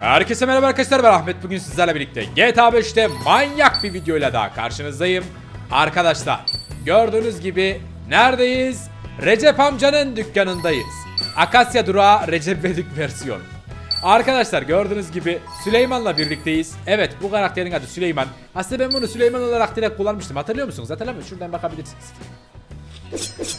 Herkese merhaba arkadaşlar ben Ahmet bugün sizlerle birlikte GTA 5'te manyak bir videoyla daha karşınızdayım. Arkadaşlar gördüğünüz gibi neredeyiz? Recep amcanın dükkanındayız. Akasya Durağı Recep İvedik versiyon. Arkadaşlar gördüğünüz gibi Süleyman'la birlikteyiz. Evet bu karakterin adı Süleyman. Aslında ben bunu Süleyman olarak direkt kullanmıştım. Hatırlıyor musunuz? Hatırlamıyor Şuradan bakabilirsiniz.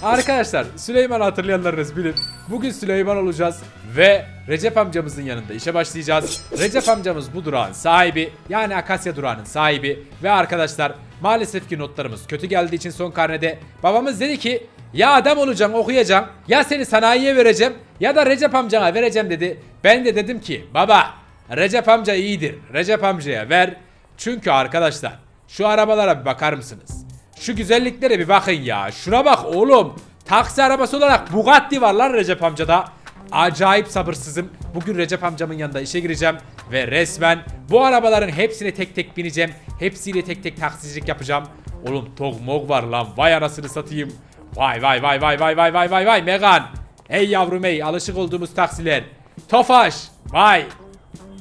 Arkadaşlar Süleyman hatırlayanlarınız bilir. Bugün Süleyman olacağız ve Recep amcamızın yanında işe başlayacağız. Recep amcamız bu durağın sahibi yani Akasya durağının sahibi ve arkadaşlar maalesef ki notlarımız kötü geldiği için son karnede babamız dedi ki ya adam olacaksın okuyacaksın ya seni sanayiye vereceğim ya da Recep amcana vereceğim dedi. Ben de dedim ki baba Recep amca iyidir Recep amcaya ver. Çünkü arkadaşlar şu arabalara bir bakar mısınız? Şu güzelliklere bir bakın ya. Şuna bak oğlum. Taksi arabası olarak Bugatti var lan Recep amcada. Acayip sabırsızım. Bugün Recep amcamın yanında işe gireceğim. Ve resmen bu arabaların hepsine tek tek bineceğim. Hepsiyle tek tek taksicilik yapacağım. Oğlum tog mog var lan. Vay anasını satayım. Vay vay vay vay vay vay vay vay vay Megan. Ey yavrum ey alışık olduğumuz taksiler. Tofaş. Vay.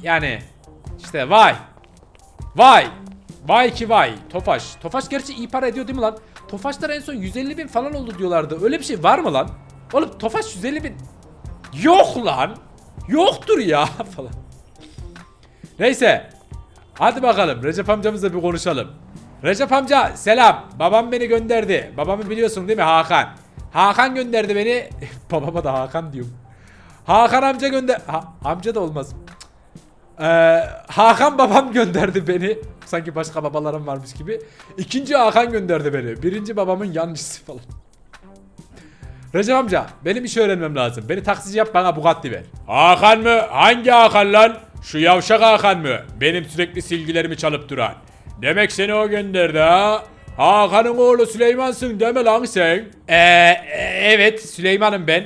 Yani işte vay. Vay. Vay ki vay. Tofaş. Tofaş gerçi iyi para ediyor değil mi lan? Tofaşlar en son 150 bin falan oldu diyorlardı. Öyle bir şey var mı lan? Oğlum Tofaş 150 bin. Yok lan. Yoktur ya falan. Neyse. Hadi bakalım. Recep amcamızla bir konuşalım. Recep amca selam. Babam beni gönderdi. Babamı biliyorsun değil mi Hakan? Hakan gönderdi beni. Babama da Hakan diyorum. Hakan amca gönder... Ha, amca da olmaz. Ee, Hakan babam gönderdi beni. Sanki başka babalarım varmış gibi. İkinci Hakan gönderdi beni. Birinci babamın yancısı falan. Recep amca benim iş öğrenmem lazım. Beni taksici yap bana Bugatti ver. Hakan mı? Hangi Hakan lan? Şu yavşak Hakan mı? Benim sürekli silgilerimi çalıp duran. Demek seni o gönderdi ha? Hakan'ın oğlu Süleyman'sın deme lan sen. Ee, evet Süleyman'ım ben.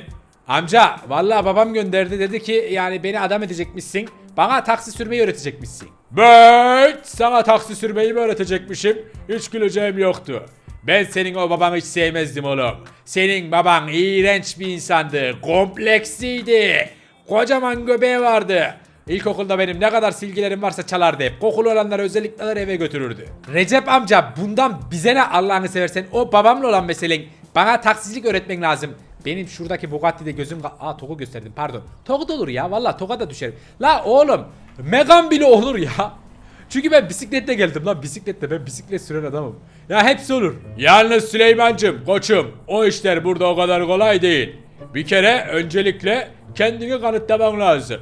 Amca vallahi babam gönderdi dedi ki yani beni adam edecekmişsin. Bana taksi sürmeyi öğretecekmişsin. Ben sana taksi sürmeyi mi öğretecekmişim? Hiç güleceğim yoktu. Ben senin o babanı hiç sevmezdim oğlum. Senin baban iğrenç bir insandı. Kompleksiydi. Kocaman göbeği vardı. İlkokulda benim ne kadar silgilerim varsa çalardı hep. Kokulu olanları özellikle alır eve götürürdü. Recep amca bundan bize ne Allah'ını seversen o babamla olan meselen bana taksicilik öğretmen lazım. Benim şuradaki Bugatti'de gözüm... Aa Togu gösterdim pardon. Togu da olur ya valla Toga da düşerim. La oğlum Megan bile olur ya. Çünkü ben bisikletle geldim lan bisikletle ben bisiklet süren adamım. Ya hepsi olur. Yalnız Süleyman'cım koçum o işler burada o kadar kolay değil. Bir kere öncelikle kendini kanıtlaman lazım.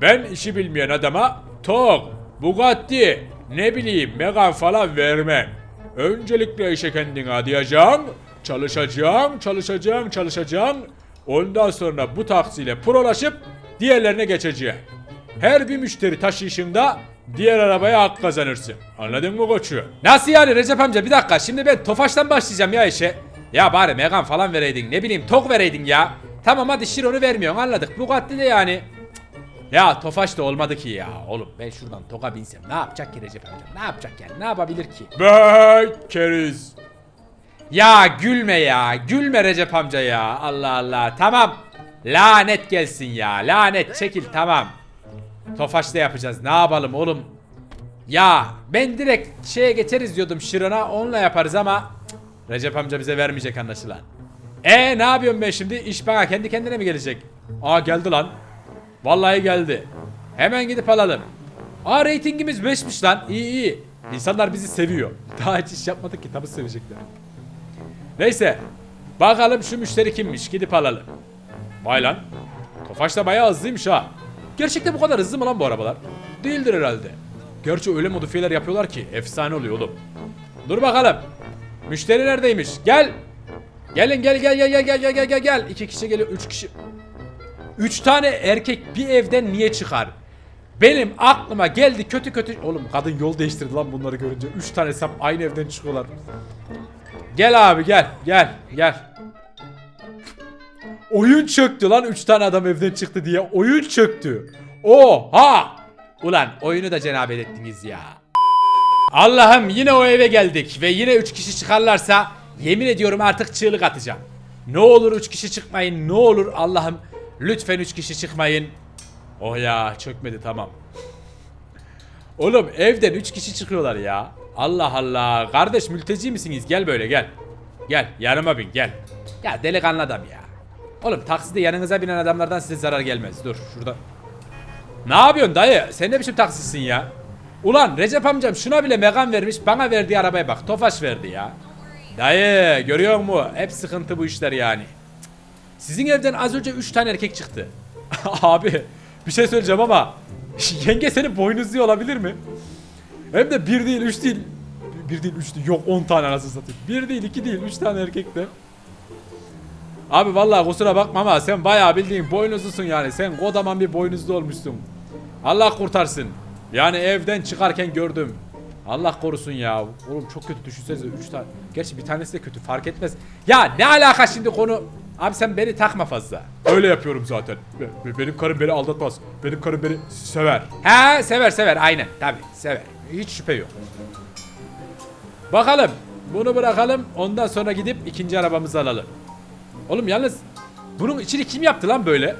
Ben işi bilmeyen adama Tog, Bugatti, ne bileyim Megan falan vermem. Öncelikle işe kendini adayacaksın, çalışacaksın, çalışacaksın, çalışacaksın. Ondan sonra bu taksiyle prolaşıp diğerlerine geçeceksin. Her bir müşteri taşıyışında diğer arabaya hak kazanırsın. Anladın mı koçu? Nasıl yani Recep amca bir dakika şimdi ben Tofaş'tan başlayacağım ya işe. Ya bari Megan falan vereydin ne bileyim Tok vereydin ya. Tamam hadi Chiron'u vermiyorsun anladık. Bugatti de yani. Cık. Ya Tofaş da olmadı ki ya. Oğlum ben şuradan Tok'a binsem ne yapacak ki Recep amca? Ne yapacak yani? Ne yapabilir ki? Be keriz. Ya gülme ya. Gülme Recep amca ya. Allah Allah. Tamam. Lanet gelsin ya. Lanet çekil tamam. Tofaş'ta yapacağız. Ne yapalım oğlum? Ya ben direkt şeye geçeriz diyordum Şiron'a onunla yaparız ama Recep amca bize vermeyecek anlaşılan. E ne yapıyorum ben şimdi? İş bana kendi kendine mi gelecek? Aa geldi lan. Vallahi geldi. Hemen gidip alalım. Aa reytingimiz 5'miş lan. İyi iyi. İnsanlar bizi seviyor. Daha hiç iş yapmadık ki tabii sevecekler. Neyse. Bakalım şu müşteri kimmiş. Gidip alalım. Vay lan. Tofaş da bayağı hızlıymış ha. Gerçekten bu kadar hızlı mı lan bu arabalar? Değildir herhalde. Gerçi öyle modifiyeler yapıyorlar ki efsane oluyor oğlum. Dur bakalım. Müşteri neredeymiş? Gel. Gelin gel gel gel gel gel gel gel gel gel. İki kişi geliyor, üç kişi. Üç tane erkek bir evden niye çıkar? Benim aklıma geldi kötü kötü... Oğlum kadın yol değiştirdi lan bunları görünce. Üç tane sap aynı evden çıkıyorlar. Gel abi gel gel gel. Oyun çöktü lan 3 tane adam evden çıktı diye. Oyun çöktü. Oha! Ulan oyunu da cenabet ettiniz ya. Allah'ım yine o eve geldik ve yine 3 kişi çıkarlarsa yemin ediyorum artık çığlık atacağım. Ne olur 3 kişi çıkmayın ne olur Allah'ım lütfen 3 kişi çıkmayın. Oh ya çökmedi tamam. Oğlum evden 3 kişi çıkıyorlar ya. Allah Allah. Kardeş mülteci misiniz? Gel böyle gel. Gel yanıma bin gel. Ya delikanlı adam ya. Oğlum takside yanınıza binen adamlardan size zarar gelmez. Dur şurada. Ne yapıyorsun dayı? Sen ne biçim taksisin ya? Ulan Recep amcam şuna bile Megan vermiş bana verdiği arabaya bak. Tofaş verdi ya. Dayı görüyor musun? Hep sıkıntı bu işler yani. Sizin evden az önce 3 tane erkek çıktı. Abi bir şey söyleyeceğim ama yenge senin boynuzluyor olabilir mi? Hem de bir değil üç değil. Bir değil üç değil. Yok 10 tane anasını satayım. Bir değil iki değil üç tane erkek de. Abi vallahi kusura bakma ama sen bayağı bildiğin boynuzlusun yani. Sen kodaman bir boynuzlu olmuşsun. Allah kurtarsın. Yani evden çıkarken gördüm. Allah korusun ya. Oğlum çok kötü düşünsenize 3 tane. Gerçi bir tanesi de kötü fark etmez. Ya ne alaka şimdi konu? Abi sen beni takma fazla. Öyle yapıyorum zaten. Be- benim karım beni aldatmaz. Benim karım beni sever. He sever sever aynen tabi sever. Hiç şüphe yok. Bakalım. Bunu bırakalım. Ondan sonra gidip ikinci arabamızı alalım. Oğlum yalnız bunun içini kim yaptı lan böyle?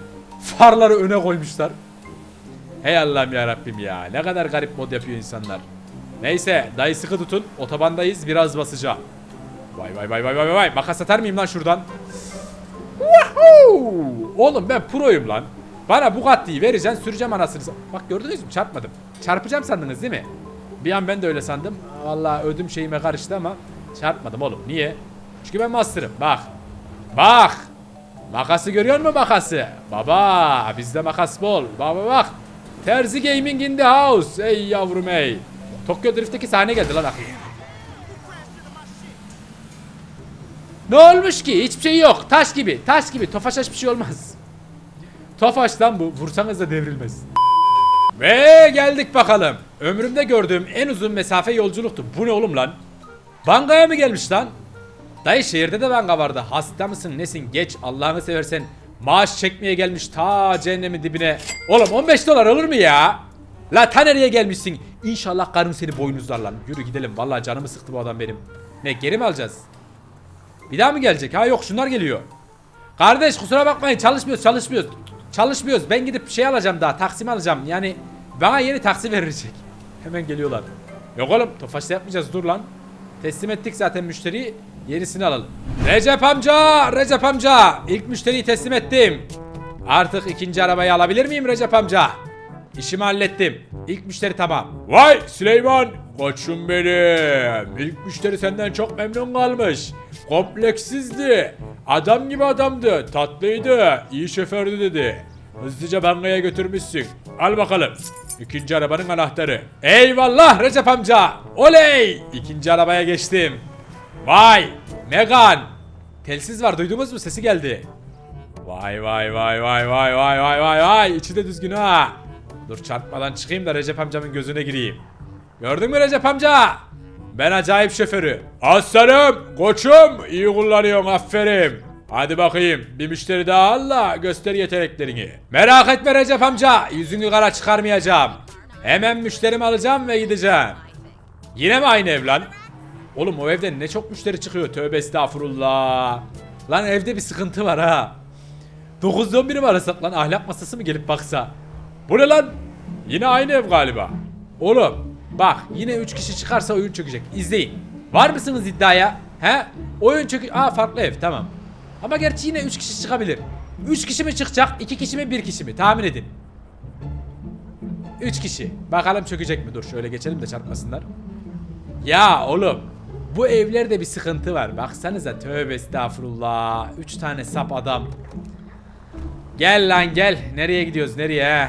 Farları öne koymuşlar. Hey Allah'ım ya Rabbim ya. Ne kadar garip mod yapıyor insanlar. Neyse dayı sıkı tutun. Otobandayız biraz basacağım. Vay vay vay vay vay vay. Makas atar mıyım lan şuradan? Wahoo! Oğlum ben proyum lan. Bana Bugatti'yi vereceksin süreceğim anasını. Bak gördünüz mü çarpmadım. Çarpacağım sandınız değil mi? Bir an ben de öyle sandım. Vallahi ödüm şeyime karıştı ama çarpmadım oğlum. Niye? Çünkü ben master'ım. Bak. Bak. Makası görüyor musun makası? Baba bizde makas bol. Baba bak. Terzi Gaming in the house. Ey yavrum ey. Tokyo Drift'teki sahne geldi lan aklıma. Ne olmuş ki? Hiçbir şey yok. Taş gibi. Taş gibi. Tofaş hiçbir şey olmaz. Tofaş lan bu. Vursanız da devrilmez. Ve geldik bakalım. Ömrümde gördüğüm en uzun mesafe yolculuktu. Bu ne oğlum lan? Bankaya mı gelmiş lan? Dayı şehirde de banka vardı. Hasta mısın nesin? Geç Allah'ını seversen. Maaş çekmeye gelmiş ta cehennemin dibine. Oğlum 15 dolar olur mu ya? La ta nereye gelmişsin? İnşallah karın seni boynuzlar lan. Yürü gidelim. Vallahi canımı sıktı bu adam benim. Ne geri mi alacağız? Bir daha mı gelecek? Ha yok şunlar geliyor. Kardeş kusura bakmayın çalışmıyoruz çalışmıyoruz. Çalışmıyoruz. Ben gidip şey alacağım daha taksim alacağım. Yani bana yeni taksi verilecek. Hemen geliyorlar. Yok oğlum tofaşta yapmayacağız dur lan. Teslim ettik zaten müşteriyi. Yenisini alalım. Recep amca! Recep amca! İlk müşteriyi teslim ettim. Artık ikinci arabayı alabilir miyim Recep amca? İşimi hallettim. İlk müşteri tamam. Vay Süleyman! Koçum benim. İlk müşteri senden çok memnun kalmış. Kompleksizdi. Adam gibi adamdı. Tatlıydı. iyi şofördü dedi. Hızlıca bankaya götürmüşsün. Al bakalım. İkinci arabanın anahtarı. Eyvallah Recep amca. Oley! İkinci arabaya geçtim. Vay! Megan! Telsiz var duydunuz mu? Sesi geldi. Vay vay vay vay vay vay vay vay vay içi de düzgün ha. Dur çarpmadan çıkayım da Recep amcamın gözüne gireyim. Gördün mü Recep amca? Ben acayip şoförü. Aslanım, koçum, iyi kullanıyorsun aferin. Hadi bakayım bir müşteri daha al da göster yeteneklerini. Merak etme Recep amca yüzünü kara çıkarmayacağım. Hemen müşterimi alacağım ve gideceğim. Yine mi aynı ev lan? Oğlum o evden ne çok müşteri çıkıyor tövbe estağfurullah. Lan evde bir sıkıntı var ha. 9'dan biri mi arasak lan ahlak masası mı gelip baksa? Bu ne lan? Yine aynı ev galiba. Oğlum bak yine 3 kişi çıkarsa oyun çökecek. İzleyin. Var mısınız iddiaya? He? Oyun çökü... Aa farklı ev tamam. Ama gerçi yine 3 kişi çıkabilir. 3 kişi mi çıkacak? 2 kişi mi 1 kişi mi? Tahmin edin. 3 kişi. Bakalım çökecek mi? Dur şöyle geçelim de çarpmasınlar. Ya oğlum bu evlerde bir sıkıntı var. Baksanıza tövbe estağfurullah. 3 tane sap adam. Gel lan gel. Nereye gidiyoruz nereye?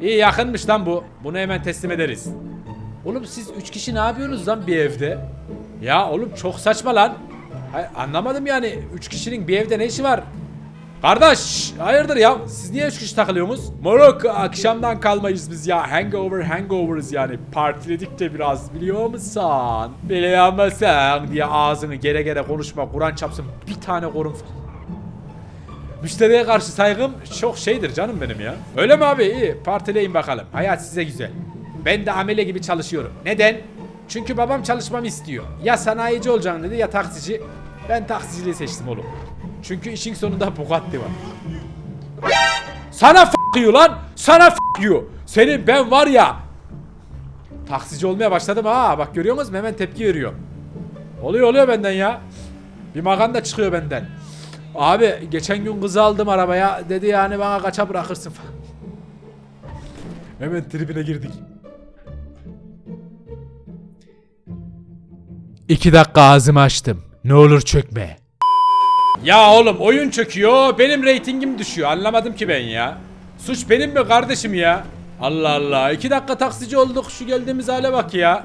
İyi yakınmış lan bu. Bunu hemen teslim ederiz. Oğlum siz 3 kişi ne yapıyorsunuz lan bir evde? Ya oğlum çok saçma lan. Hay, anlamadım yani 3 kişinin bir evde ne işi var? Kardeş hayırdır ya siz niye 3 kişi takılıyorsunuz? Moruk akşamdan kalmayız biz ya hangover hangovers yani partiledik de biraz biliyor musun? Biliyor musun diye ağzını gere gere konuşma Kur'an çapsın bir tane korun Müşteriye karşı saygım çok şeydir canım benim ya. Öyle mi abi? İyi. Partileyin bakalım. Hayat size güzel. Ben de amele gibi çalışıyorum. Neden? Çünkü babam çalışmamı istiyor. Ya sanayici olacaksın dedi ya taksici. Ben taksiciliği seçtim oğlum. Çünkü işin sonunda Bugatti var. Sana f*** you lan! Sana f*** you! Senin ben var ya... Taksici olmaya başladım ha. Bak görüyor musunuz? Hemen tepki veriyor. Oluyor oluyor benden ya. Bir maganda çıkıyor benden. Abi geçen gün kızı aldım arabaya. Dedi yani bana kaça bırakırsın falan. Hemen tribine girdik. İki dakika ağzımı açtım. Ne olur çökme. Ya oğlum oyun çöküyor. Benim reytingim düşüyor. Anlamadım ki ben ya. Suç benim mi kardeşim ya? Allah Allah. iki dakika taksici olduk. Şu geldiğimiz hale bak ya.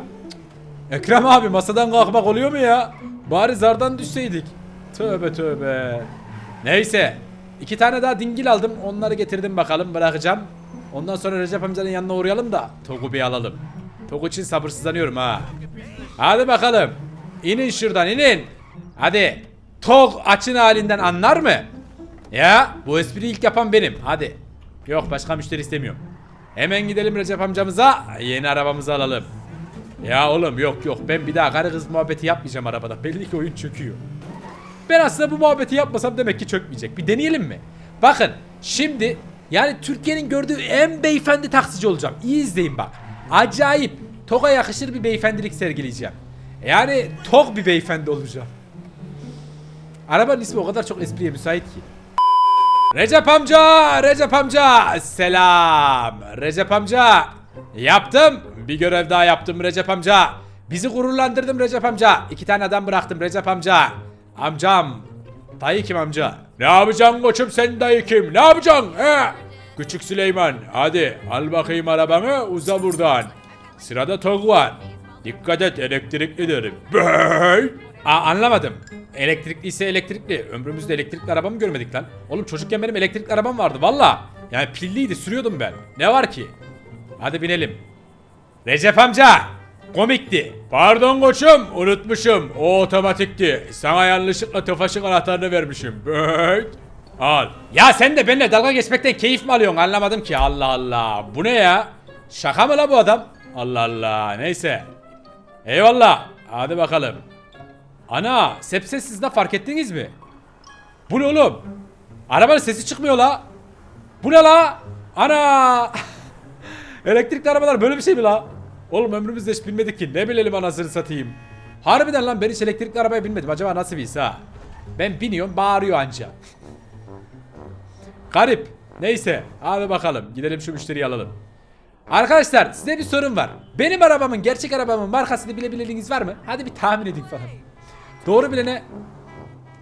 Ekrem abi masadan kalkmak oluyor mu ya? Bari zardan düşseydik. Tövbe tövbe. Neyse. iki tane daha dingil aldım. Onları getirdim bakalım bırakacağım. Ondan sonra Recep amcanın yanına uğrayalım da Togu bir alalım. Togu için sabırsızlanıyorum ha. Hadi bakalım. İnin şuradan inin. Hadi. Tog açın halinden anlar mı? Ya bu espriyi ilk yapan benim. Hadi. Yok başka müşteri istemiyorum. Hemen gidelim Recep amcamıza. Yeni arabamızı alalım. Ya oğlum yok yok ben bir daha karı kız muhabbeti yapmayacağım arabada. Belli ki oyun çöküyor. Ben aslında bu muhabbeti yapmasam demek ki çökmeyecek. Bir deneyelim mi? Bakın şimdi yani Türkiye'nin gördüğü en beyefendi taksici olacağım. İyi izleyin bak. Acayip. TOG'a yakışır bir beyefendilik sergileyeceğim. Yani TOG bir beyefendi olacağım. Arabanın ismi o kadar çok espriye müsait ki. Recep amca, Recep amca. Selam. Recep amca. Yaptım. Bir görev daha yaptım Recep amca. Bizi gururlandırdım Recep amca. İki tane adam bıraktım Recep amca. Amcam. Dayı kim amca? Ne yapacaksın koçum sen dayı kim? Ne yapacaksın he? Küçük Süleyman. Hadi al bakayım arabanı uza buradan. Sırada TOG var. Dikkat et elektriklidir. Bey. Aa, anlamadım. Elektrikli ise elektrikli. Ömrümüzde elektrikli araba mı görmedik lan? Oğlum çocukken benim elektrikli arabam vardı valla. Yani pilliydi sürüyordum ben. Ne var ki? Hadi binelim. Recep amca. Komikti. Pardon koçum unutmuşum. O otomatikti. Sana yanlışlıkla tofaşık anahtarını vermişim. Bey. Al. Ya sen de benimle dalga geçmekten keyif mi alıyorsun anlamadım ki. Allah Allah. Bu ne ya? Şaka mı la bu adam? Allah Allah. Neyse. Eyvallah. Hadi bakalım. Ana sepsessiz de fark ettiniz mi? Bu ne oğlum? Arabanın sesi çıkmıyor la. Bu ne la? Ana! Elektrikli arabalar böyle bir şey mi la? Oğlum ömrümüzde hiç bilmedik ki. Ne bilelim anasını satayım. Harbiden lan ben hiç elektrikli arabaya binmedim. Acaba nasıl bir his ha? Ben biniyorum bağırıyor anca. Garip. Neyse hadi bakalım gidelim şu müşteriyi alalım. Arkadaşlar size bir sorun var. Benim arabamın gerçek arabamın markasını bilebilirliğiniz var mı? Hadi bir tahmin edin falan. Doğru bilene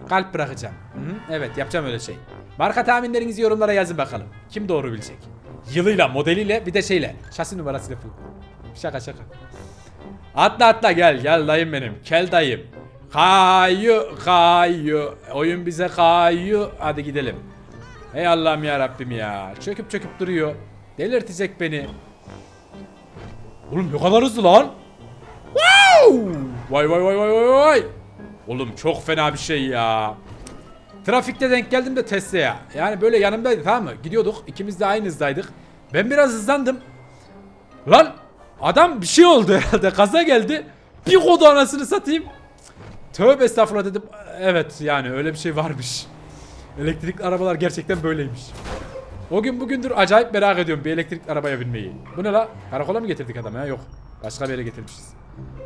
kalp bırakacağım. Hı hı, evet yapacağım öyle şey. Marka tahminlerinizi yorumlara yazın bakalım. Kim doğru bilecek? Yılıyla, modeliyle bir de şeyle. Şasi numarasıyla falan. Şaka şaka. Atla atla gel gel dayım benim. Kel dayım. Kayu kayu. Oyun bize kayu. Hadi gidelim. Ey Allah'ım ya Rabbim ya. Çöküp çöküp duruyor. Delirtecek beni. Oğlum ne kadar hızlı lan. Wow! Vay vay vay vay vay vay. Oğlum çok fena bir şey ya. Trafikte denk geldim de Tesla'ya. Yani böyle yanımdaydı tamam mı? Gidiyorduk. ikimiz de aynı hızdaydık. Ben biraz hızlandım. Lan adam bir şey oldu herhalde. Kaza geldi. Bir kodu anasını satayım. Tövbe estağfurullah dedim. Evet yani öyle bir şey varmış. Elektrikli arabalar gerçekten böyleymiş. O gün bugündür acayip merak ediyorum bir elektrikli arabaya binmeyi. Bu ne la? Karakola mı getirdik adamı ya? Yok. Başka bir yere getirmişiz.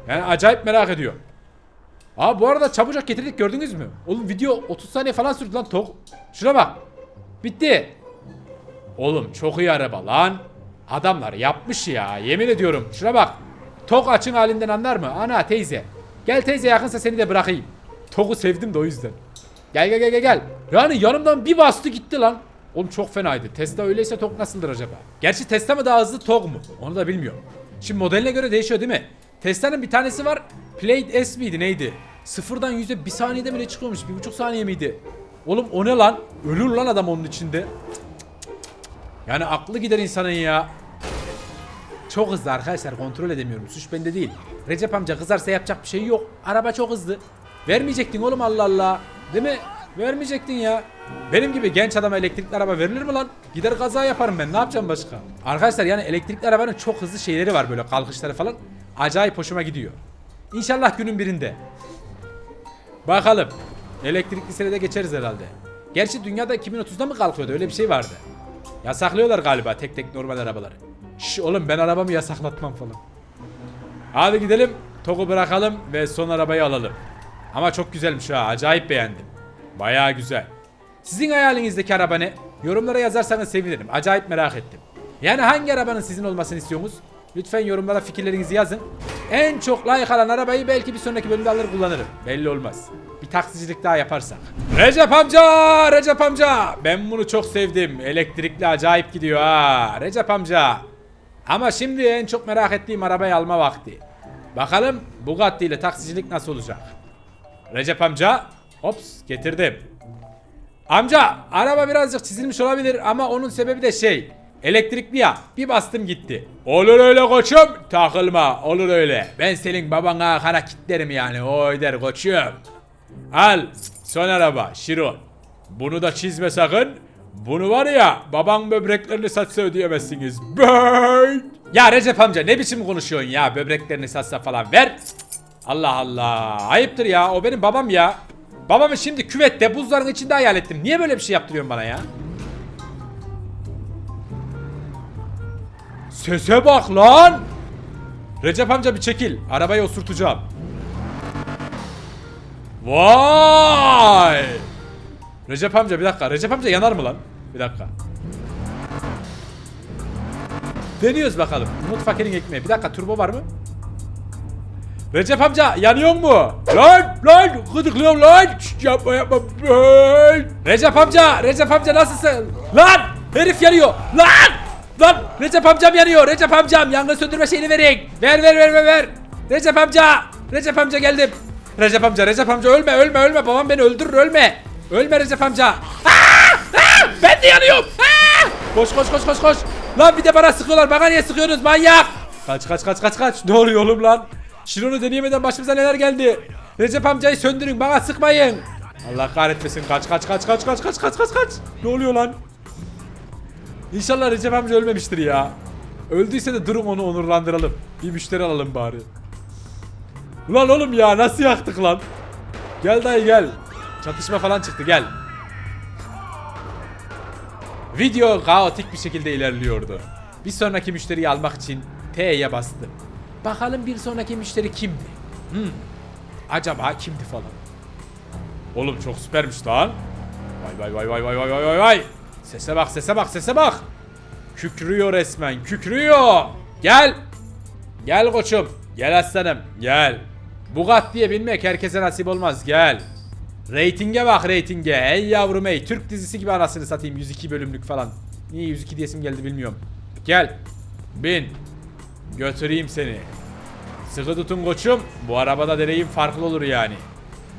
Yani acayip merak ediyorum. Aa bu arada çabucak getirdik gördünüz mü? Oğlum video 30 saniye falan sürdü lan tok. Şuna bak. Bitti. Oğlum çok iyi araba lan. Adamlar yapmış ya yemin ediyorum. Şuna bak. Tok açın halinden anlar mı? Ana teyze. Gel teyze yakınsa seni de bırakayım. Tok'u sevdim de o yüzden. Gel gel gel gel. Yani yanımdan bir bastı gitti lan. Oğlum çok fenaydı. Tesla öyleyse Tok nasıldır acaba? Gerçi Tesla mı daha hızlı Tok mu? Onu da bilmiyorum. Şimdi modeline göre değişiyor değil mi? Tesla'nın bir tanesi var. Plate S miydi neydi? Sıfırdan yüze bir saniyede bile çıkıyormuş. Bir buçuk saniye miydi? Oğlum o ne lan? Ölür lan adam onun içinde. Yani aklı gider insanın ya. Çok hızlı arkadaşlar kontrol edemiyorum. Suç bende değil. Recep amca kızarsa yapacak bir şey yok. Araba çok hızlı. Vermeyecektin oğlum Allah Allah. Değil mi? Vermeyecektin ya. Benim gibi genç adama elektrikli araba verilir mi lan? Gider kaza yaparım ben ne yapacağım başka? Arkadaşlar yani elektrikli arabanın çok hızlı şeyleri var böyle kalkışları falan. Acayip hoşuma gidiyor. İnşallah günün birinde. Bakalım. Elektrikli senede geçeriz herhalde. Gerçi dünyada 2030'da mı kalkıyordu öyle bir şey vardı. Yasaklıyorlar galiba tek tek normal arabaları. Şş oğlum ben arabamı yasaklatmam falan. Hadi gidelim. Togu bırakalım ve son arabayı alalım. Ama çok güzelmiş ha. Acayip beğendim. Bayağı güzel. Sizin hayalinizdeki araba ne? Yorumlara yazarsanız sevinirim. Acayip merak ettim. Yani hangi arabanın sizin olmasını istiyorsunuz? Lütfen yorumlara fikirlerinizi yazın. En çok like alan arabayı belki bir sonraki bölümde alır kullanırım. Belli olmaz. Bir taksicilik daha yaparsak. Recep amca! Recep amca! Ben bunu çok sevdim. Elektrikli acayip gidiyor ha. Recep amca. Ama şimdi en çok merak ettiğim arabayı alma vakti. Bakalım Bugatti ile taksicilik nasıl olacak? Recep amca. Hops getirdim. Amca araba birazcık çizilmiş olabilir ama onun sebebi de şey elektrikli ya bir bastım gitti. Olur öyle koçum takılma olur öyle. Ben senin babana kara kitlerim yani o der koçum. Al son araba Şiron. Bunu da çizme sakın. Bunu var ya baban böbreklerini satsa ödeyemezsiniz. Böy. Babamı şimdi küvette buzların içinde hayal ettim. Niye böyle bir şey yaptırıyorsun bana ya? Sese bak lan. Recep amca bir çekil. Arabayı osurtacağım. Vay! Recep amca bir dakika. Recep amca yanar mı lan? Bir dakika. Deniyoruz bakalım. Umut fakirin ekmeği. Bir dakika turbo var mı? Recep amca yanıyor mu? Lan lan gıdıklıyorum lan. Şşt, yapma yapma. Lan. Recep amca Recep amca nasılsın? Lan herif yanıyor. Lan lan Recep amcam yanıyor. Recep amcam yangın söndürme şeyini verin. Ver ver ver ver ver. Recep amca Recep amca geldim. Recep amca Recep amca ölme ölme ölme babam beni öldürür ölme. Ölme Recep amca. Aa, aa, ben de yanıyorum. Aa! Koş koş koş koş koş. Lan bir de bana sıkıyorlar. Bana niye sıkıyorsunuz manyak? Kaç kaç kaç kaç kaç. Ne oluyor oğlum lan? Şiron'u deneyemeden başımıza neler geldi. Recep amcayı söndürün bana sıkmayın. Allah kahretmesin kaç kaç kaç kaç kaç kaç kaç kaç kaç. Ne oluyor lan? İnşallah Recep amca ölmemiştir ya. Öldüyse de durun onu onurlandıralım. Bir müşteri alalım bari. Ulan oğlum ya nasıl yaktık lan? Gel dayı gel. Çatışma falan çıktı gel. Video kaotik bir şekilde ilerliyordu. Bir sonraki müşteriyi almak için T'ye bastım. Bakalım bir sonraki müşteri kimdi? Hmm. Acaba kimdi falan. Oğlum çok süpermiş lan. Vay vay vay vay vay vay vay vay. Sese bak sese bak sese bak. Kükrüyor resmen kükrüyor. Gel. Gel koçum. Gel aslanım gel. Bugatti'ye binmek herkese nasip olmaz gel. Ratinge bak ratinge. Ey yavrum ey. Türk dizisi gibi anasını satayım. 102 bölümlük falan. Niye 102 diyesim geldi bilmiyorum. Gel. Bin. Götüreyim seni. Sıkı tutun koçum. Bu arabada deneyim farklı olur yani.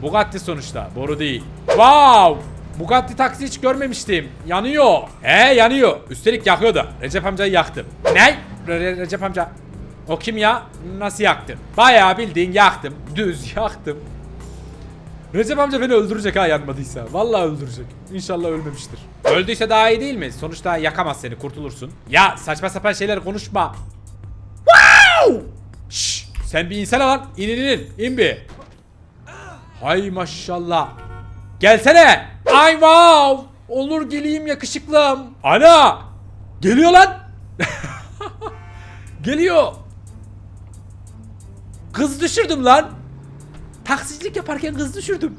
Bugatti sonuçta. Boru değil. Wow. Bugatti taksi hiç görmemiştim. Yanıyor. He yanıyor. Üstelik yakıyor da. Recep amcayı yaktım. Ne? Re- Recep amca. O kim ya? Nasıl yaktın? Bayağı bildiğin yaktım. Düz yaktım. Recep amca beni öldürecek ha yanmadıysa. Vallahi öldürecek. İnşallah ölmemiştir. Öldüyse daha iyi değil mi? Sonuçta yakamaz seni kurtulursun. Ya saçma sapan şeyler konuşma. Wow! Şşş, sen bir insene lan. İn in in. İn bir. Hay maşallah. Gelsene. Ay wow. Olur geleyim yakışıklım. Ana. Geliyor lan. Geliyor. Kız düşürdüm lan. Taksicilik yaparken kız düşürdüm.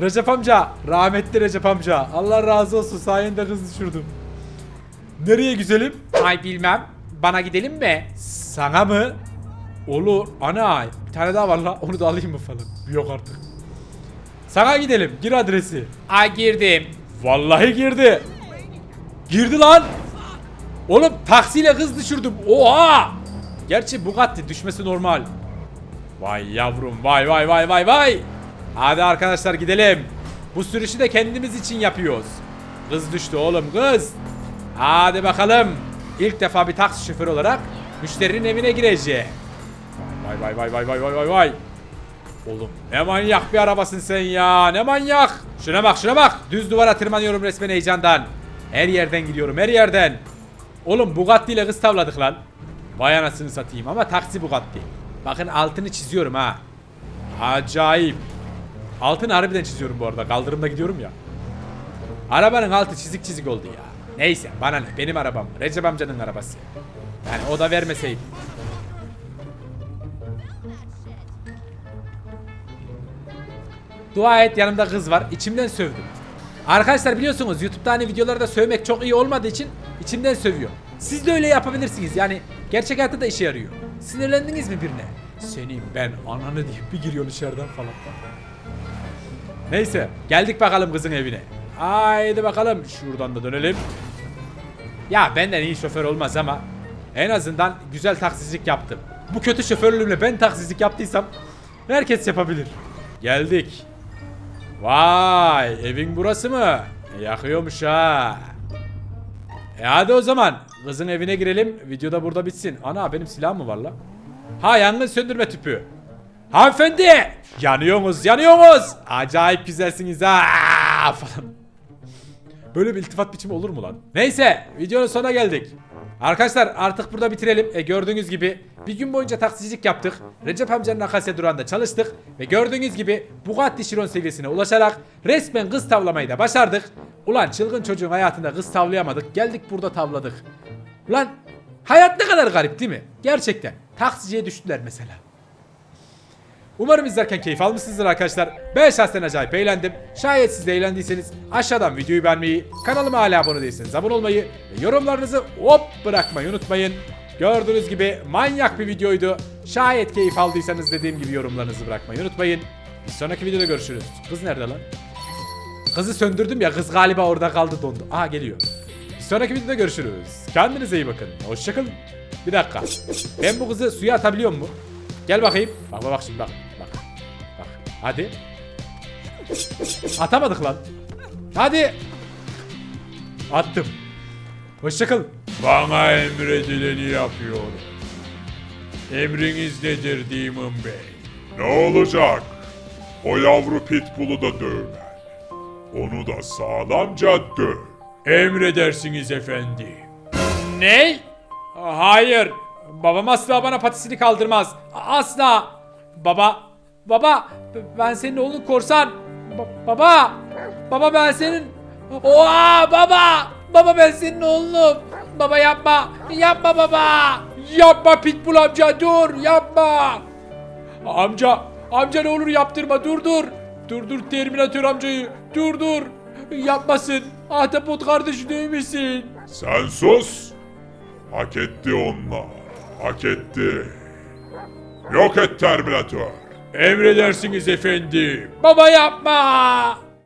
Recep amca, rahmetli Recep amca. Allah razı olsun sayende kız düşürdüm. Nereye güzelim? Ay bilmem. Bana gidelim mi? Sana mı? Olur. Ana bir tane daha var la. Onu da alayım mı falan. Yok artık. Sana gidelim. Gir adresi. Ay girdim. Vallahi girdi. Girdi lan. Oğlum taksiyle kız düşürdüm. Oha! Gerçi Bugatti düşmesi normal. Vay yavrum vay vay vay vay vay. Hadi arkadaşlar gidelim. Bu sürüşü de kendimiz için yapıyoruz. Kız düştü oğlum kız. Hadi bakalım. İlk defa bir taksi şoförü olarak müşterinin evine gireceğim. Vay vay vay vay vay vay vay vay. Oğlum ne manyak bir arabasın sen ya ne manyak. Şuna bak şuna bak. Düz duvara tırmanıyorum resmen heyecandan. Her yerden gidiyorum her yerden. Oğlum Bugatti ile kız tavladık lan. Vay anasını satayım ama taksi Bugatti. Bakın altını çiziyorum ha. Acayip. Altını harbiden çiziyorum bu arada. Kaldırımda gidiyorum ya. Arabanın altı çizik çizik oldu ya. Neyse bana ne benim arabam. Recep amcanın arabası. Yani o da vermeseydi. Dua et yanımda kız var. İçimden sövdüm. Arkadaşlar biliyorsunuz YouTube'da hani videolarda sövmek çok iyi olmadığı için içimden sövüyor. Siz de öyle yapabilirsiniz. Yani gerçek hayatta da işe yarıyor. Sinirlendiniz mi birine? Senin ben ananı deyip bir giriyor içeriden falan. Neyse geldik bakalım kızın evine. Haydi bakalım şuradan da dönelim. Ya benden iyi şoför olmaz ama en azından güzel taksicilik yaptım. Bu kötü şoförlüğümle ben taksicilik yaptıysam herkes yapabilir. Geldik. Vay evin burası mı? E, yakıyormuş ha. E hadi o zaman kızın evine girelim. Videoda burada bitsin. Ana benim silahım mı var la? Ha yangın söndürme tüpü. Hanımefendi! Yanıyorsunuz, yanıyorsunuz. Acayip güzelsiniz ha falan. Böyle bir iltifat biçimi olur mu lan? Neyse videonun sonuna geldik. Arkadaşlar artık burada bitirelim. E, gördüğünüz gibi bir gün boyunca taksicilik yaptık. Recep amcanın Akasya durağında çalıştık. Ve gördüğünüz gibi Bugatti Chiron seviyesine ulaşarak resmen kız tavlamayı da başardık. Ulan çılgın çocuğun hayatında kız tavlayamadık. Geldik burada tavladık. Ulan hayat ne kadar garip değil mi? Gerçekten. Taksiciye düştüler mesela. Umarım izlerken keyif almışsınızdır arkadaşlar. Ben şahsen acayip eğlendim. Şayet siz de eğlendiyseniz aşağıdan videoyu beğenmeyi, kanalıma hala abone değilseniz abone olmayı ve yorumlarınızı hop bırakmayı unutmayın. Gördüğünüz gibi manyak bir videoydu. Şayet keyif aldıysanız dediğim gibi yorumlarınızı bırakmayı unutmayın. Bir sonraki videoda görüşürüz. Kız nerede lan? Kızı söndürdüm ya kız galiba orada kaldı dondu. Aha geliyor. Bir sonraki videoda görüşürüz. Kendinize iyi bakın. Hoşçakalın. Bir dakika. Ben bu kızı suya atabiliyor mu? Gel bakayım. Bak bak şimdi bak. Hadi. Atamadık lan. Hadi. Attım. Hoşçakalın. Bana emredileni yapıyorum. Emriniz nedir Demon Bey? Ne olacak? O yavru pitbull'u da dövme. Onu da sağlamca döv. Emredersiniz efendi. Ne? Hayır. Babam asla bana patisini kaldırmaz. Asla. Baba. Baba. Ben senin oğlun korsan. Ba- baba. Baba ben senin. Oha baba. Baba ben senin oğlunum. Baba yapma. Yapma baba. Yapma Pitbull amca dur. Yapma. Amca. Amca ne olur yaptırma dur dur. Dur dur Terminator amcayı. Dur dur. Yapmasın. Ahtapot kardeşi dövmesin. Sen sus. Hak etti onlar. Hak etti. Yok et Terminator. Emredersiniz efendi. Baba yapma.